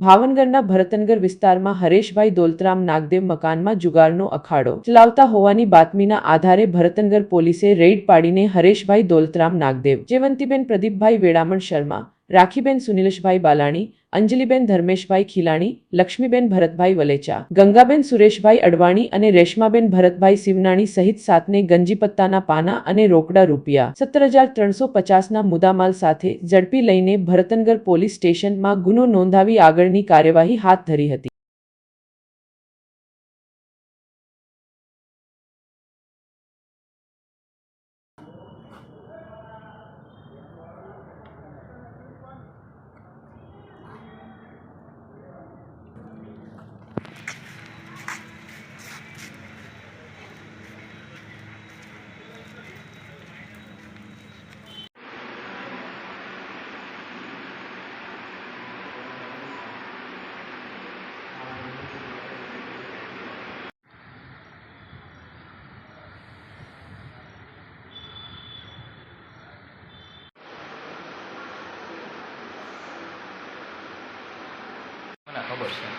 ભાવનગરના ભરતનગર વિસ્તારમાં હરેશભાઈ દોલતરામ નાગદેવ મકાનમાં જુગારનો અખાડો ચલાવતા હોવાની બાતમીના આધારે ભરતનગર પોલીસે રેડ પાડીને હરેશભાઈ દોલતરામ નાગદેવ જયવંતીબેન પ્રદીપભાઈ વેળામણ શર્મા રાખીબેન સુનિલેશભાઈ બાલાણી, અંજલિબેન ધર્મેશભાઈ ખીલાણી, લક્ષ્મીબેન ભરતભાઈ વલેચા, ગંગાબેન સુરેશભાઈ અડવાણી અને રેશમાબેન ભરતભાઈ શિવનાણી સહિત સાતને ગંજીપત્તાના પાના અને રોકડા રૂપિયા. સત્તર હજાર ત્રણસો પચાસના મુદ્દામાલ સાથે ઝડપી લઈને ભરતનગર પોલીસ સ્ટેશનમાં ગુનો નોંધાવી આગળની કાર્યવાહી હાથ ધરી હતી. question.